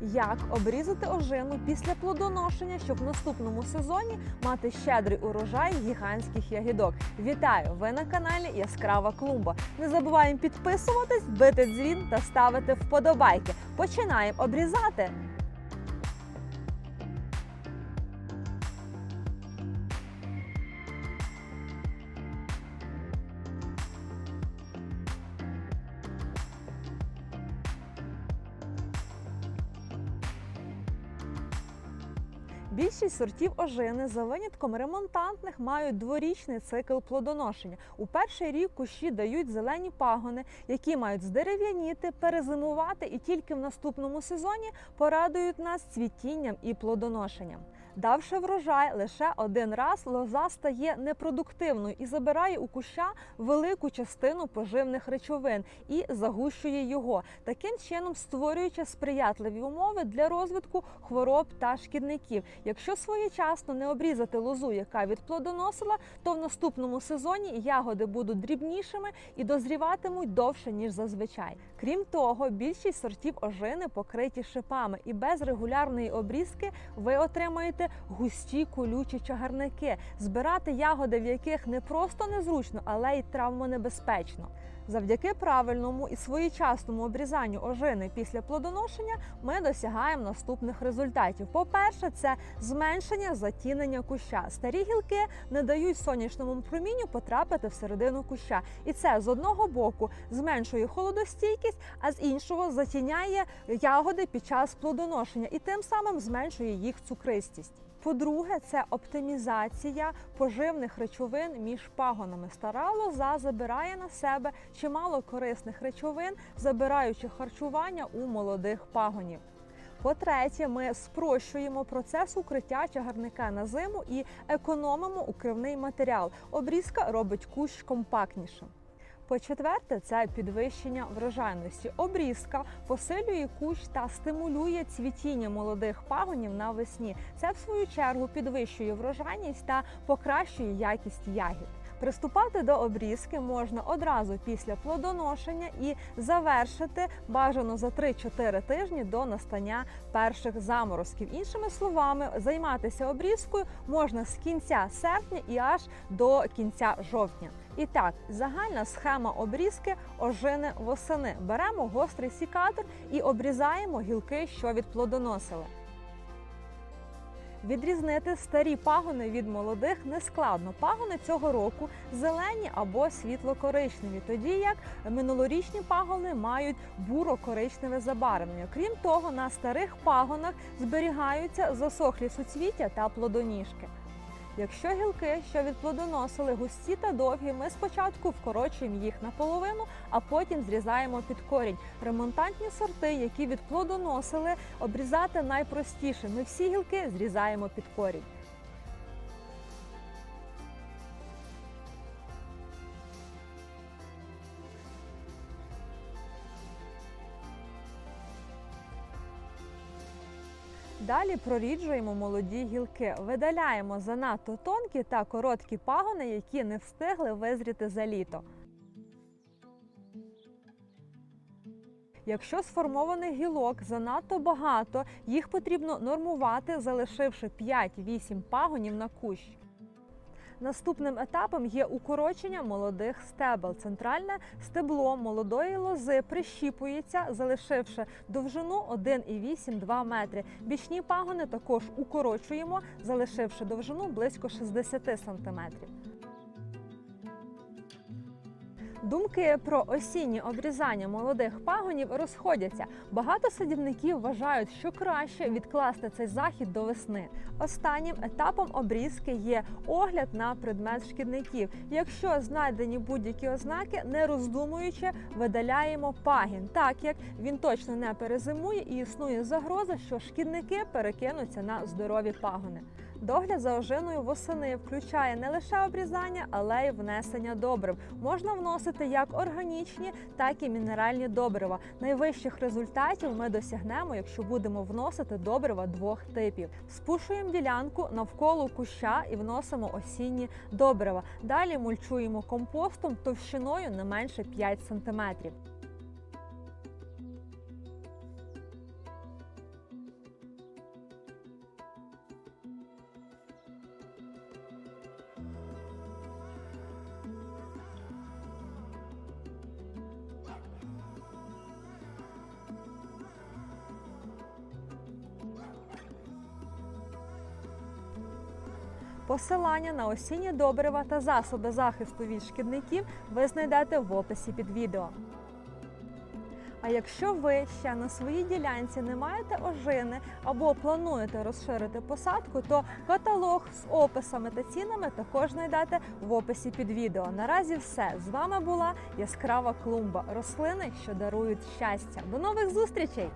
Як обрізати ожину після плодоношення, щоб в наступному сезоні мати щедрий урожай гігантських ягідок? Вітаю! Ви на каналі Яскрава Клумба. Не забуваємо підписуватись, бити дзвін та ставити вподобайки. Починаємо обрізати. Більшість сортів ожини за винятком ремонтантних мають дворічний цикл плодоношення. У перший рік кущі дають зелені пагони, які мають здерев'яніти, перезимувати і тільки в наступному сезоні порадують нас цвітінням і плодоношенням. Давши врожай лише один раз, лоза стає непродуктивною і забирає у куща велику частину поживних речовин і загущує його, таким чином створюючи сприятливі умови для розвитку хвороб та шкідників. Якщо своєчасно не обрізати лозу, яка відплодоносила, то в наступному сезоні ягоди будуть дрібнішими і дозріватимуть довше ніж зазвичай. Крім того, більшість сортів ожини покриті шипами, і без регулярної обрізки ви отримаєте густі колючі чагарники, збирати ягоди, в яких не просто незручно, але й травмонебезпечно. Завдяки правильному і своєчасному обрізанню ожини після плодоношення ми досягаємо наступних результатів. По-перше, це зменшення затінення куща. Старі гілки не дають сонячному промінню потрапити всередину куща, і це з одного боку зменшує холодостійкість, а з іншого затіняє ягоди під час плодоношення і тим самим зменшує їх цукристість. По-друге, це оптимізація поживних речовин між пагонами. Стара лоза забирає на себе чимало корисних речовин, забираючи харчування у молодих пагонів. По-третє, ми спрощуємо процес укриття чагарника на зиму і економимо укривний матеріал. Обрізка робить кущ компактнішим. По-четверте, це підвищення врожайності. Обрізка посилює кущ та стимулює цвітіння молодих пагонів навесні. Це в свою чергу підвищує врожайність та покращує якість ягід. Приступати до обрізки можна одразу після плодоношення і завершити бажано за 3-4 тижні до настання перших заморозків. Іншими словами, займатися обрізкою можна з кінця серпня і аж до кінця жовтня. І так, загальна схема обрізки ожини восени. Беремо гострий сікатор і обрізаємо гілки, що відплодоносили. Відрізнити старі пагони від молодих нескладно. Пагони цього року зелені або світло-коричневі, тоді як минулорічні пагони мають буро-коричневе забарвлення. Крім того, на старих пагонах зберігаються засохлі суцвіття та плодоніжки. Якщо гілки, що відплодоносили густі та довгі, ми спочатку вкорочуємо їх наполовину, а потім зрізаємо під корінь. Ремонтантні сорти, які відплодоносили, обрізати найпростіше. Ми всі гілки зрізаємо під корінь. Далі проріджуємо молоді гілки, видаляємо занадто тонкі та короткі пагони, які не встигли визріти за літо. Якщо сформованих гілок занадто багато, їх потрібно нормувати, залишивши 5-8 пагонів на кущ. Наступним етапом є укорочення молодих стебел. Центральне стебло молодої лози прищіпується, залишивши довжину 1,8-2 метри. Бічні пагони також укорочуємо, залишивши довжину близько 60 сантиметрів. Думки про осіннє обрізання молодих пагонів розходяться. Багато садівників вважають, що краще відкласти цей захід до весни. Останнім етапом обрізки є огляд на предмет шкідників. Якщо знайдені будь-які ознаки, не роздумуючи, видаляємо пагін, так як він точно не перезимує і існує загроза, що шкідники перекинуться на здорові пагони. Догляд за ожиною восени включає не лише обрізання, але й внесення добрив. Можна вносити як органічні, так і мінеральні добрива. Найвищих результатів ми досягнемо, якщо будемо вносити добрива двох типів. Спушуємо ділянку навколо куща і вносимо осінні добрива. Далі мульчуємо компостом товщиною не менше 5 см. Посилання на осінні добрива та засоби захисту від шкідників ви знайдете в описі під відео. А якщо ви ще на своїй ділянці не маєте ожини або плануєте розширити посадку, то каталог з описами та цінами також знайдете в описі під відео. Наразі все з вами була яскрава клумба рослини, що дарують щастя. До нових зустрічей!